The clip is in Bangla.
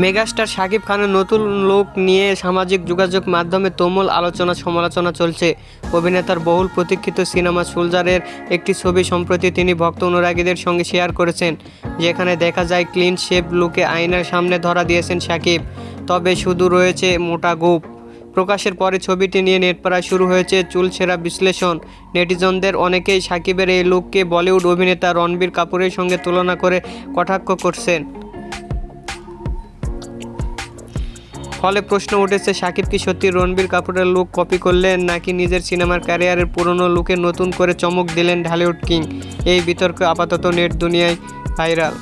মেগাস্টার শাকিব খানের নতুন লোক নিয়ে সামাজিক যোগাযোগ মাধ্যমে তুমুল আলোচনা সমালোচনা চলছে। অভিনেতার বহুল প্রতীক্ষিত সিনেমা সোলজারের একটি ছবি সম্প্রতি তিনি ভক্ত অনুরাগীদের সঙ্গে শেয়ার করেছেন, যেখানে দেখা যায় ক্লিন শেপ লুকে আয়নার সামনে ধরা দিয়েছেন শাকিব। তবে শুধু রয়েছে মোটা গোপ। প্রকাশের পরে ছবিটি নিয়ে নেটপাড়ায় শুরু হয়েছে চুলছেরা বিশ্লেষণ। নেটিজনদের অনেকেই সাকিবের এই লুককে বলিউড অভিনেতা রণবীর কাপুরের সঙ্গে তুলনা করে কটাক্ষ করছেন। ফলে প্রশ্ন উঠেছে সাকিব কি সত্যি রণবীর কাপুরের লুক কপি করলেন নাকি নিজের সিনেমার ক্যারিয়ারের পুরনো লুকে নতুন করে চমক দিলেন ঢালিউড কিং? এই বিতর্ক আপাতত নেট দুনিয়ায় ভাইরাল।